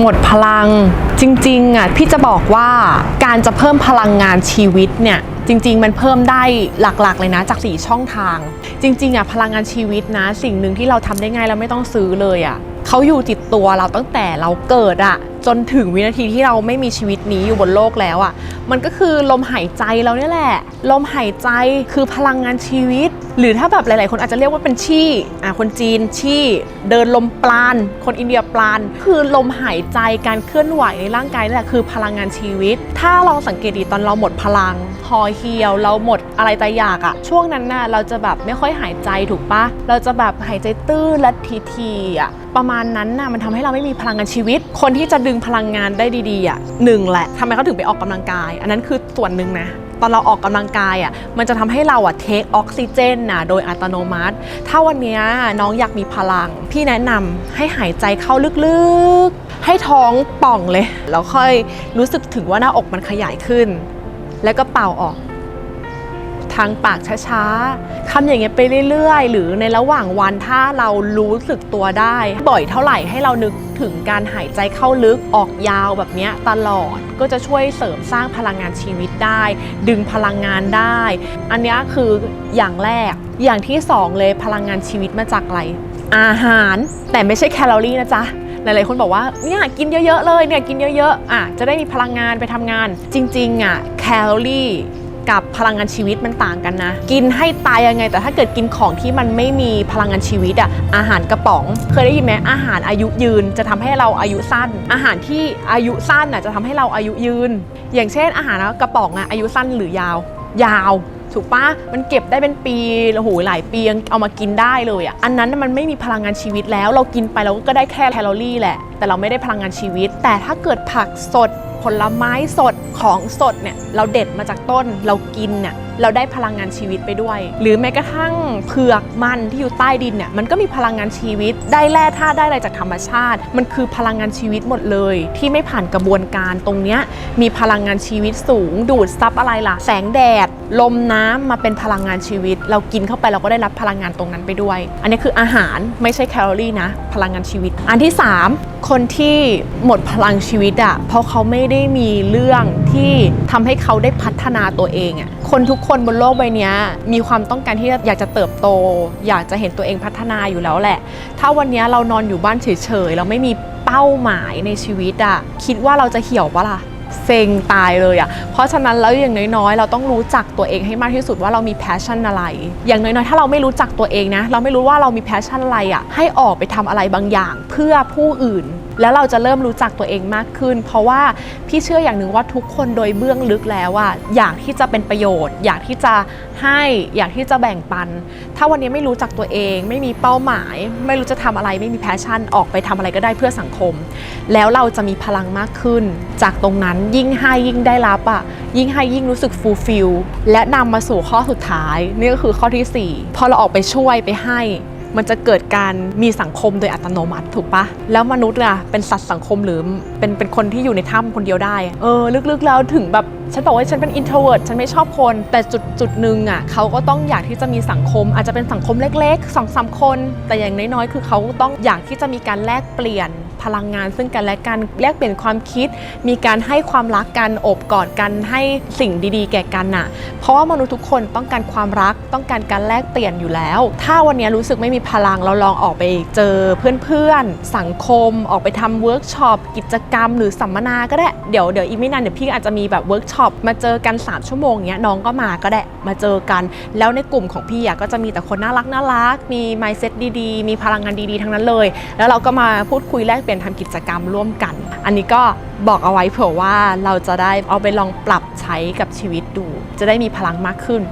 หมดพลัง จริงๆอะพี่จะบอกว่าการจะเพิ่มพลังงานชีวิตเนี่ย จริง ๆ มันเพิ่มได้หลักๆ เลยนะจาก 4 ช่องทาง จริงๆอะพลังงานชีวิตนะ สิ่งหนึ่งที่เราทำได้ง่ายแล้วไม่ต้องซื้อเลยอะเขาอยู่ติดตัวเราตั้งแต่เราเกิดอะจนถึงวินาทีที่เราไม่มีชีวิตนี้อยู่บนโลกแล้วอะมันก็คือลมหายใจเราเนี่ยแหละ ลมหายใจคือพลังงานชีวิต หรือถ้าแบบหลาย ๆ คนอาจจะเรียกว่าเป็นชี่อะคนจีนชี่ เดินลมปราณคนอินเดียปราณคือลมหายใจการเคลื่อนไหวในร่างกายนี่แหละคือพลังงานชีวิต ถ้าเราสังเกตดีตอนเราหมดพลังหอเหี่ยว เราหมดอะไรใจอยากอะช่วงนั้นน่ะเราจะแบบไม่ค่อยหายใจถูกปะเราจะแบบหายใจตื้นและทีๆอะประมาณนั้นน่ะมันทำให้เราไม่มีพลังงานชีวิต คนที่จะดึงพลังงานได้ดีๆอะหนึ่งแหละทำไมเขาถึงไปออกกำลังกาย อันนั้นคือส่วนหนึ่งนะตอนเราออกกำลังกายอะ มันจะทำให้เราอะเทคออกซิเจนนะโดยอัตโนมัติ ถ้าวันนี้น้องอยากมีพลัง พี่แนะนำให้หายใจเข้าลึกๆ ให้ท้องป่องเลย แล้วค่อยรู้สึกถึงว่าหน้าอกมันขยายขึ้น แล้วก็เป่าออก ทางปากช้าๆทำอย่างเงี้ยไปเรื่อยๆ หรือในระหว่างวันถ้าเรารู้สึกตัวได้ บ่อยเท่าไหร่ให้เรานึกถึงการหายใจเข้าลึกออกยาวแบบเนี้ยตลอดก็จะช่วยเสริมสร้างพลังงานชีวิตได้ ดึงพลังงานได้ อันนี้คืออย่างแรกอย่างที่สองเลยพลังงานชีวิตมาจากอะไร อาหารแต่ไม่ใช่แคลอรี่นะจ๊ะ หลายๆ คนบอกว่าเนี่ยกินเยอะๆเลยเนี่ยกินเยอะๆอะจะได้มีพลังงานไปทำงาน จริงๆอะแคลอรี่กับพลังงานชีวิตมันต่างกันนะ กินให้ตายยังไง แต่ถ้าเกิดกินของที่มันไม่มีพลังงานชีวิตอะอาหารกระป๋อง เคยได้ยินไหมอาหารอายุยืน จะทำให้เราอายุสั้น อาหารที่อายุสั้นอะจะทำให้เราอายุยืน อย่างเช่นอาหารกระป๋องอะอายุสั้นหรือยาว ยาว ถูกปะมันเก็บได้เป็นปีโอ้โหหลายปียังเอามากินได้เลยอะอันนั้นมันไม่มีพลังงานชีวิตแล้ว เรากินไปเราก็ได้แค่แคลอรี่แหละ แต่เราไม่ได้พลังงานชีวิต แต่ถ้าเกิดผักสด ผลไม้สดของสดเนี่ยเราเด็ดมาจากต้นเรากินเนี่ย เราได้พลังงานชีวิตไปด้วย หรือแม้กระทั่งเผือกมันที่อยู่ใต้ดินเนี่ยมันก็มีพลังงานชีวิต ได้แร่ธาตุได้อะไรจากธรรมชาติ มันคือพลังงานชีวิตหมดเลย ที่ไม่ผ่านกระบวนการตรงเนี้ยมีพลังงานชีวิตสูง ดูดซับอะไรล่ะ แสงแดด ลมน้ำมาเป็นพลังงานชีวิต เรากินเข้าไปเราก็ได้รับพลังงานตรงนั้นไปด้วย อันนี้คืออาหารไม่ใช่แคลอรี่นะ พลังงานชีวิต อันที่ 3 คนที่หมดพลังชีวิตอะ่ะเพราะเขาไม่ได้มีเรื่องที่ทำให้เขาได้พัฒนาตัวเองอะ่ะ คนทุกคนบนโลกใบนี้มีความต้องการที่อยากจะเติบโต อยากจะเห็นตัวเองพัฒนาอยู่แล้วแหละ ถ้าวันนี้เรานอนอยู่บ้านเฉยๆเราไม่มีเป้าหมายในชีวิตอะ่ะคิดว่าเราจะเหี่ยวปะล่ะเซ็งตายเลยอะ่ะ เพราะฉะนั้นแล้วอย่างน้อยๆ เราต้องรู้จักตัวเองให้มากที่สุดว่าเรามีแพชชั่นอะไร อย่างน้อยๆ ถ้าเราไม่รู้จักตัวเองนะ เราไม่รู้ว่าเรามีแพชชั่นอะไรอะ่ะ ให้ออกไปทำอะไรบางอย่างเพื่อผู้อื่น แล้วเราจะเริ่มรู้จักตัวเองมากขึ้น เพราะว่าพี่เชื่ออย่างหนึ่งว่าทุกคนโดยเบื้องลึกแล้วอะอยากที่จะเป็นประโยชน์ อยากที่จะให้อยากที่จะแบ่งปัน ถ้าวันนี้ไม่รู้จักตัวเอง ไม่มีเป้าหมาย ไม่รู้จะทำอะไรไม่มีแพชชั่น ออกไปทำอะไรก็ได้เพื่อสังคม แล้วเราจะมีพลังมากขึ้น จากตรงนั้นยิ่งให้ยิ่งได้รับอะยิ่งให้ยิ่งรู้สึกฟูลฟิลและนำมาสู่ข้อสุดท้ายนี่ก็คือข้อที่ 4 พอเราออกไปช่วยไปให้ มันจะเกิดการมีสังคมโดยอัตโนมัติถูกปะแล้วมนุษย์อะเป็นสัตว์สังคมหรือเป็นเป็นคนที่อยู่ในถ้ำคนเดียวได้เออลึกๆแล้วถึงแบบฉันบอกว่าฉันเป็น introvert ฉันไม่ชอบคน แต่จุดจุดหนึ่งอะเขาก็ต้องอยากที่จะมีสังคม อาจจะเป็นสังคมเล็กๆสองสามคน แต่อย่างน้อยๆ คือเขาต้องอยากที่จะมีการแลกเปลี่ยน พลังงานซึ่งกันและกันแลกเปลี่ยนความคิด มีการให้ความรักกันโอบกอดกันให้สิ่งดีๆ แก่กันน่ะ เพราะว่ามนุษย์ทุกคนต้องการความรักต้องการการแลกเปลี่ยนอยู่แล้ว ถ้าวันนี้รู้สึกไม่มีพลังเราลองออกไปเจอเพื่อนๆ สังคมออกไปทำเวิร์กช็อปกิจกรรม หรือสัมมนาก็ได้เดี๋ยวเดี๋ยวอีกไม่นานเดี๋ยวพี่อาจจะมีแบบเวิร์กช็อปมาเจอกัน 3 ชั่วโมงเนี้ยน้องก็มาก็ได้มาเจอกัน แล้วในกลุ่มของพี่อะก็จะมีแต่คนน่ารักน่ารักมี mindset ดีๆ มีพลังงานดีๆ ทั้งนั้นเลย แล้วเราก็มาพูดคุยแลกเปลี่ยนทำกิจกรรมร่วมกัน อันนี้ก็บอกเอาไว้เผื่อว่าเราจะได้เอาไปลองปรับใช้กับชีวิตดู จะได้มีพลังมากขึ้น